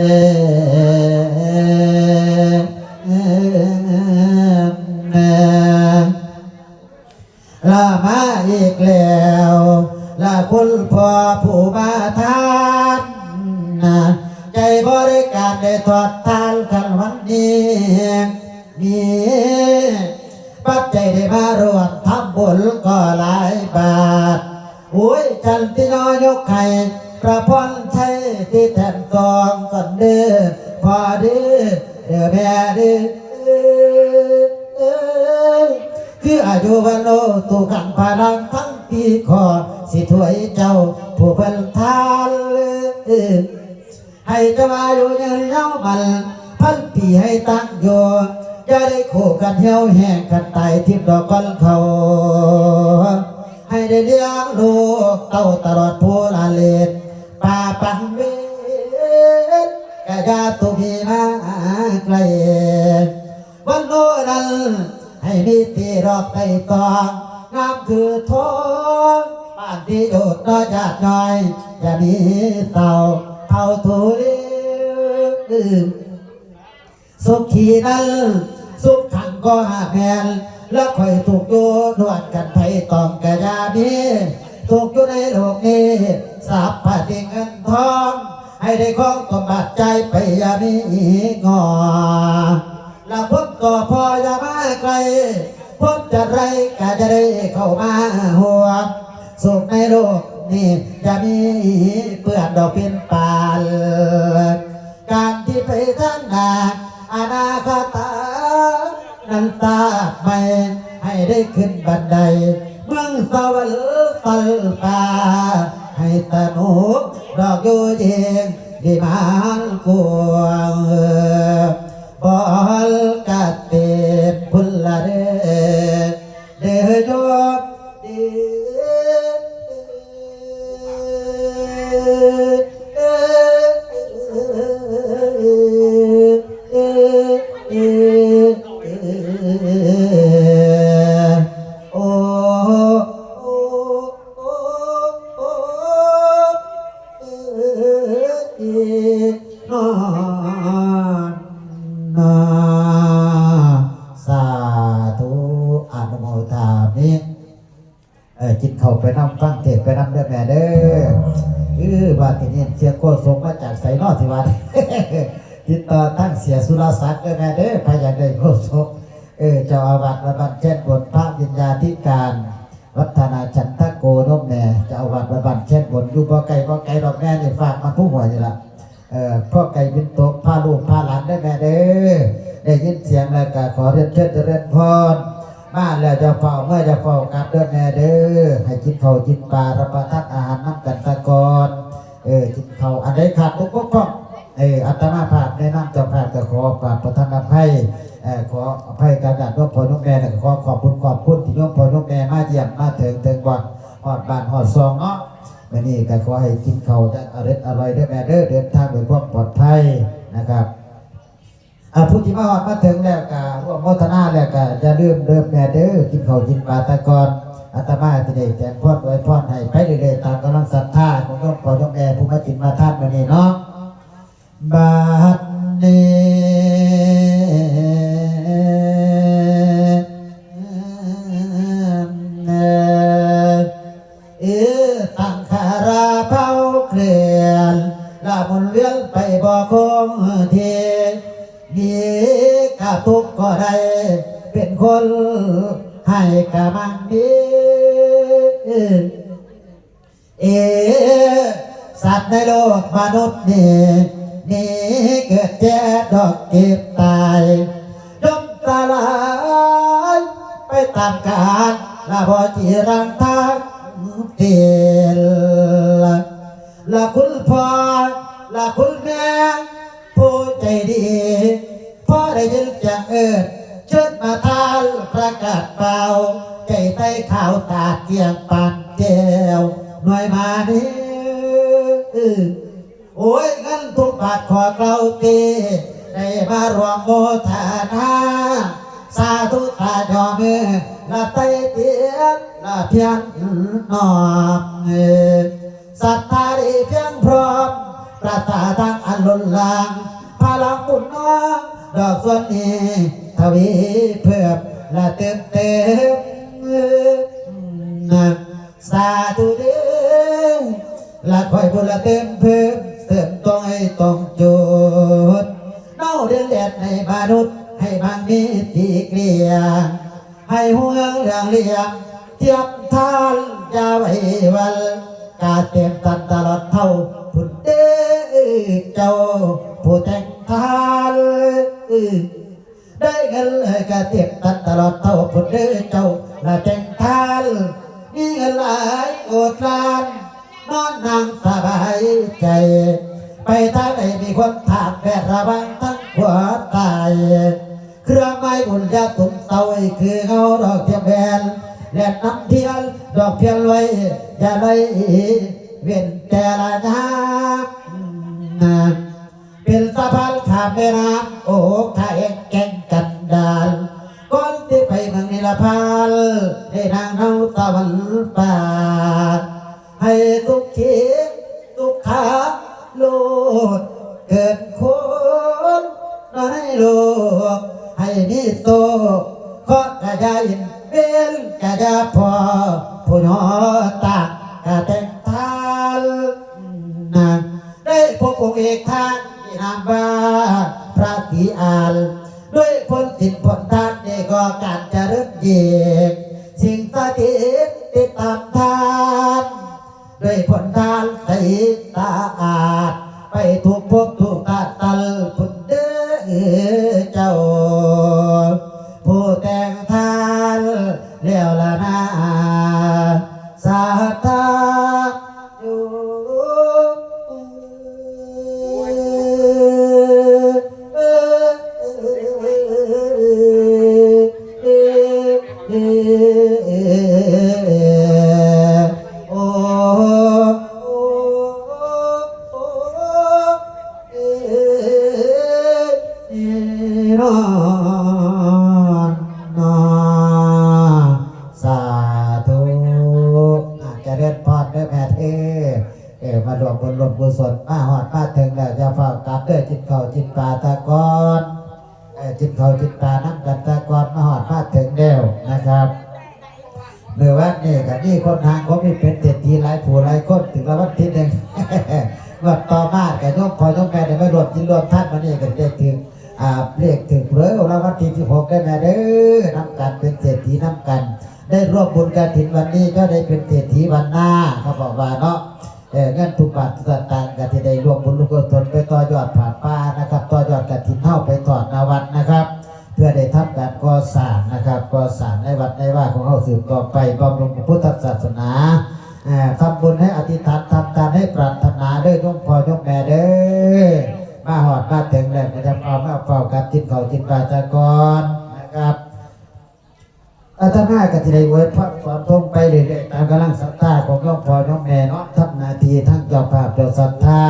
ลามาอีกแล้วลาคุณพ่อผู้มาทานนะใจบริการได้ทอดทานกันวันนี้มีปัจจัยได้มารวมทำบุญก็หลายบาทโอ้ยจันที่น้อยยกไข่ ประพรชัยที่แทนกองก่อนเด้อพอเด้อเด้อแม่เด้อคืออายุวันโลตุกันพลังทั้งปีขอสิถวยเจ้าผู้เป็นทานให้เจะมาอยู่ยืนเย้ามันพันปีให้ตั้งอยู่จะได้คู่กันเหี่ยวแห้งกันตายทิพดอกก้อนเขาให้ได้เลี้ยงลูกเต้าตลอดผู้ละเลน ป่าปังเวนกะยาตุมีมาไกลวันโน้นั้นให้มีตีรอบไต่ตองงามคือทองบ้านที่อยู่น้อยาติน้อยจะมีเต่าเท่าทุลีสุขีนั้นสุขขังก็หาแมนแล้วคอยถูกโยนวดกันไผตองกระยานี้ถูกอยู่ในโลกนี้ สาบผ้าที่เงินทอง ให้ได้ของตบาดใจไปอย่ามีงอละพบก็พออย่ามาไกลพบจะไรก็จะได้เข้ามาห่วสุขในโลกนี้จะมีเปื้อนดอกเป็นปานการที่ไปทางหนาอนาคตานั้นตาไม่ให้ได้ขึ้นบันไดเมืองสวรรค์ตลปา ให้ตนุดอกอยู่เองดีมานกวงบอลกัดเตพุลละเดเด นาสาธุอนุโมทามิเออจิตเขาไปนำฟังเทศไปนำเด้อแม่เด้อคือว่าที่นี่เสียโคตรสงมาจากไสนอที่วัดติดต่อทั้งเสียสุรศักดิ์เด้อแม่เด้อใครอยากได้โคตรสงเออเจ้าอาวาสวัดบันเช่นบทพระวิญญาธิการวัฒนาชันทโกนมแม่เจ้าอาวาสวัดบันเช่นบทอยู่บ่ไกลบ่ไกลดอกแม่เนี่ยฝากมาผู้หัวนี่ละ พ่อไก่บินตกพาลูกพาหลานได้แม่เด้อได้ยินเสียงแล้วก็ขอเรียนเชิญเจริญพรมาแล้วจะเฝ้าเมื่อจะเฝ้ากับเด้อแม่เด้อให้กินเขากินปลารับประทานอาหารน้ำกันตะกอนเออกินเขาอันใดขาดทุกข์ก็เอออัตมาภาพในน้ำเจ้าภาพก็ขอปราบประทานอภัยเออขออภัยการจัดว่าพอน้องแม่ขอขอบคุณขอบคุณที่โยมพอน้องแม่มาเยี่ยมมาถึงถึงวัดหอดบานหอดซองเนาะ นี้ก็ขอให้กินเขาจะอร่อยอร่อยด้แม่เด้อเดินทางด้วยความปลอดภัยนะครับอาผู้ที่มาหอดมาถึงแล้วก็ร่วมโมทนาแล้วก็จะเริ่มเดิมแม่เด้อกินเขากินปลาตะกอนอาตมาที่ได้แจกพรไว้พรให้ไปเรื่อยๆตามกำลังศรัทธาของโยมพ่อโยมแม่ผู้มากินมาทานมื้อนี้เนาะบา เอ สัตว์ในโลกมนุษย์นี่นี่เกิดแก่ดอกเก็บตายยอมตาลายไปตามกาลลาบอจีรังทางเตียนละคุณพ่อละคุณแม่ผู้ใจดีพ่อได้ยินจะเอิดเชิญมาทานประกาศเปล่าใจใต้ข่าวตาเกียงปานแก้ว หน่วยมานี้โอ้ยเงินทุกบาทขอเกลาตีได้มารวมโมทนาสาธุตาจอมือละไตเตียนละเพียนนอมศรัทธาด้เพียงพร้อมประสาทางอันล้นลางพลังบุญน้องดอกส่วนนี้ทวีเพิ่มละเติมเต็มนะสาธุเด้อ ละคอยบุละเติมเพิ่มเติมต้องให้ตรงจุดเน่าเดือดเลียดในมนุษย์ให้บางมีที่เกลียงให้ห่วงเรื่องเลี้ยงเทียบทานยาไว้วันกาเตรียมตันตลอดเท่าพุทธเด้เจ้าผู้แต่งทานได้เงินเลยกาเตรียมตันตลอดเท่าพุทธเด้เจ้าและแต่งทานมีเงินหลายโอดลาน นอนนั่งสบายใจ ไปทางไหนมีคนถามแม่ระวังทั้งหัวตาย เครื่องไม้บุญญาตุ่มเตาคือเงาดอกเทียมแบนและน้ำเทียนดอกเพียนไว้อย่าได้เวียนแต่ละน้ำเป็นสะพานข้ามแม่น้ำโอ้ข้าเองแก่งกันดานก่อนที่ไปเมืองนิลพานได้นางเนาตะวันปาด ให้ทุกทีทุกขาโลดเกิดคนน้อยโลก ให้มีโตขอกระยายินเป็นกระยาพอผู้น้อตากระแต่งทานนะได้พบองค์เอกทานที่นามว่าพระติอานด้วยผลติดผลทานนี่ก็การจะเริ่มเยกสิ่งสถิตติดตามทาน ด้วยผลทานใสตาอาด ไปถูกพบถูกตาตัลพุนเด้อเจ้า ผู้แต่งทานเลี้ยวละนาสาธาอยู่โจิตเข่าตปาตะกอนจิตเขาจิตปลาน้ำกันตะกอนมาหอดมาถึงเดียวนะครับเมื่อวันนี้กับนี่คนทางเขามีเป็นเศรษฐีหลายผู้หลายคนถึงละวันที่หนึ่งวัดต่อมากับยกพอยกแม่ได้ไม่รวมจินรวมท่านมานี่กันได้ถึงอ่าเรียกถึงเพื่อละวันที่สิบหกได้แม่เด้อน้ำกันเป็นเศรษฐีน้ำกัน ได้รวมบุญกฐินวันนี้ก็ได้เป็นเศรษฐีวันหน้าเขาบอกว่าเนาะ เออเงินทุกบาททุกสตางค์ก็ที่ได้รวมบุญลูกกุศลไปต่อยอดผ่านป้านะครับต่อยอดกฐินเท่าไปถอดนาวัดนะครับ เพื่อได้ทำการก่อสร้างนะครับก่อสร้างในวัดในว่าของเขาสืบต่อไปบำรุงพุทธศาสนาอ่าทำบุญให้อธิษฐานทำการให้ปรารถนาด้อยกพ่อยกแม่เด้อมาหอดมาถึงแล้วนะเอามาเฝ้ากับจิตเขาจิตปาจากรนะครับ อาตมาก็จะได้เวิร์ดพระความทงไปเรื่อยๆตามกำลังศรัทธาของยกพ่อยกแม่เนาะทำหนาทีทั้งเจ้าภาพเจ้าศรัทธา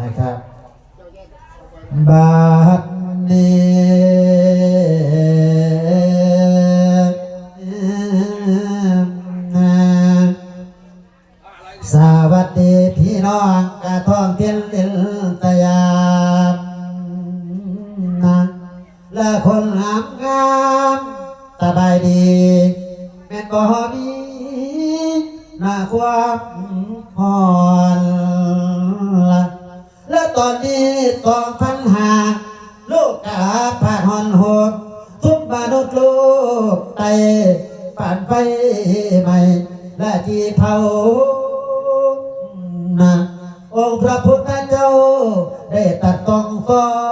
นะครับบาดนี้สวัสดีพี่น้องกระท่องเที่ยวเที่ยวตะยามนะและคนงามงาม สบายดีแม่นบ่มีหน้าความหอนละและตอนนี้สองพันหาลูกกาผ่านหอนหดทุกมนุษย์ลูกไตผ่านไฟใหม่ และจีเผานะองค์พระพุทธเจ้าได้ตัดตองฟอ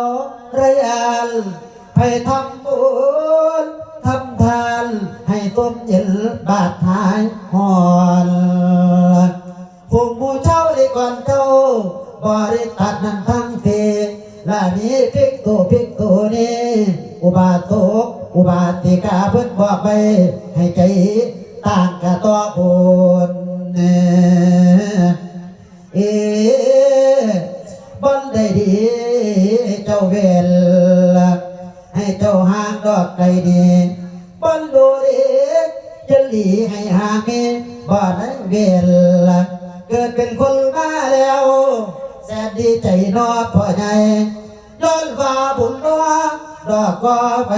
ให้ใจต่างกะตัวบุญเออบอนได้ดีเจ้าเวลให้เจ้าหางดอกไกลดีบอนดูดีจะหลีให้หางมีบ่ได้เวลเกิดเป็นคนมาแล้วแสนดีใจนอพ่อใหญ่ย้อนว่าบุญนัวดอกก็ไป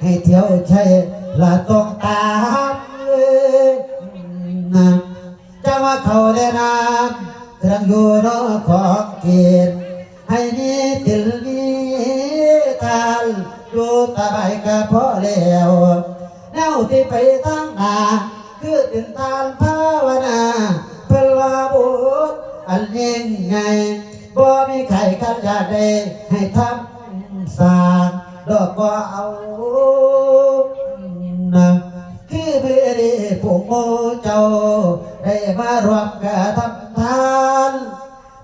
ให้เที่ยวใช่ละต้องตามเลยนะจะว่าเขาได้นานเครื่องอยู่นอของกินให้นี้ติลนี้ทานดูตาใบก็พอแล้วแนวที่ไปตั้งหนาคือตินทานภาวนาเพื่อว่าบุญอันยิ่งใหญ่บ่มีใครกันอยากได้ให้ทำสร้าง ดอกบ่เอานะคือเพื่อดีผู้โมเจ้า ได้มารวมกันทำทาน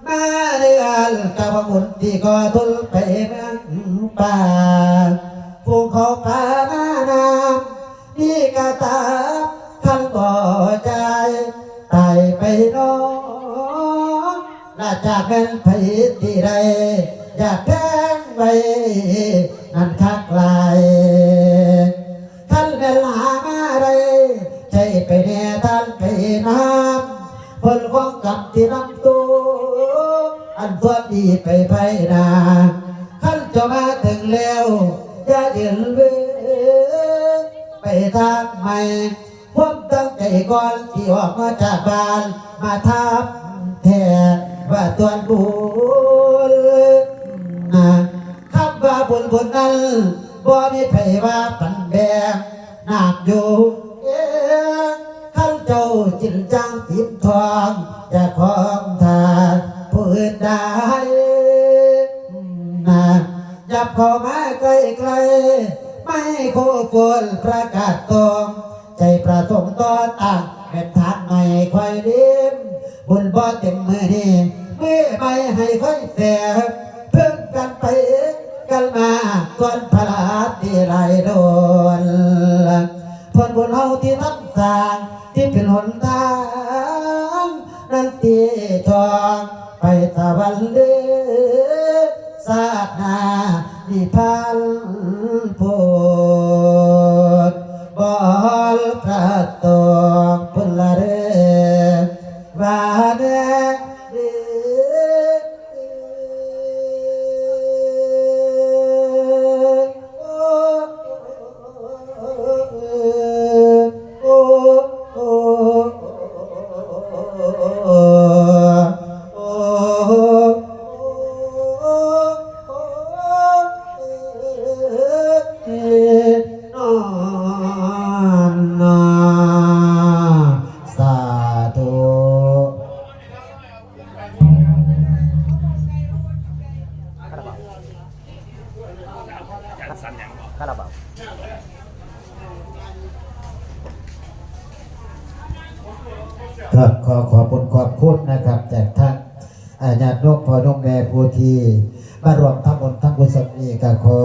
มาเดือนกับมุนที่ก็ทุลไปเมืองป่าฟูงเขาป่ามานำนี่กะตาคันบ่ใจตายไปน้องน่าจากเป็นไผที่ใดอยากแพ้ ไว้นั่นคักลายท่านเวลามาได้ใจไปแน่ท่านไปน้ำผลของกรรมที่นำตัวอันส่วดีไปภายหนาขั้นจะมาถึงแล้วอย่าเดินเวไปทางใหม่ควมตั้งใจก่อนที่ออกมาจากบ้าน มาทับแทนว่าตัวบุญนะ ว่าบุญบุญนั้นบ่มีไผว่าปันแบงนักอยู่เองข้าเจ้าจินจังติดทองจะของทานผู้อื่นได้นะยับเข้ามาใกล้ๆไม่โคควรประกาศตรงใจประสงค์ต่อตั้งเป็นทางไม่ค่อยลิ้มบุญบ่เต็มมือนี่มือไม่ให้ค่อยแสบเพิ่งกันไป กันมาก่อนพลาดที่ไรโดนผลบุญเฮาที่ทำสร้างที่เป็นหนทางนั้นตีทองไปตะวันเลือสาดนาดิพันโพ ขอขอบุญขอบคุณนะครับจากท่านอาญาติโยมพ่อโยมแม่ผู้ที่มารวมทั้งหมดทั้งกุศลนี้ก็ขอ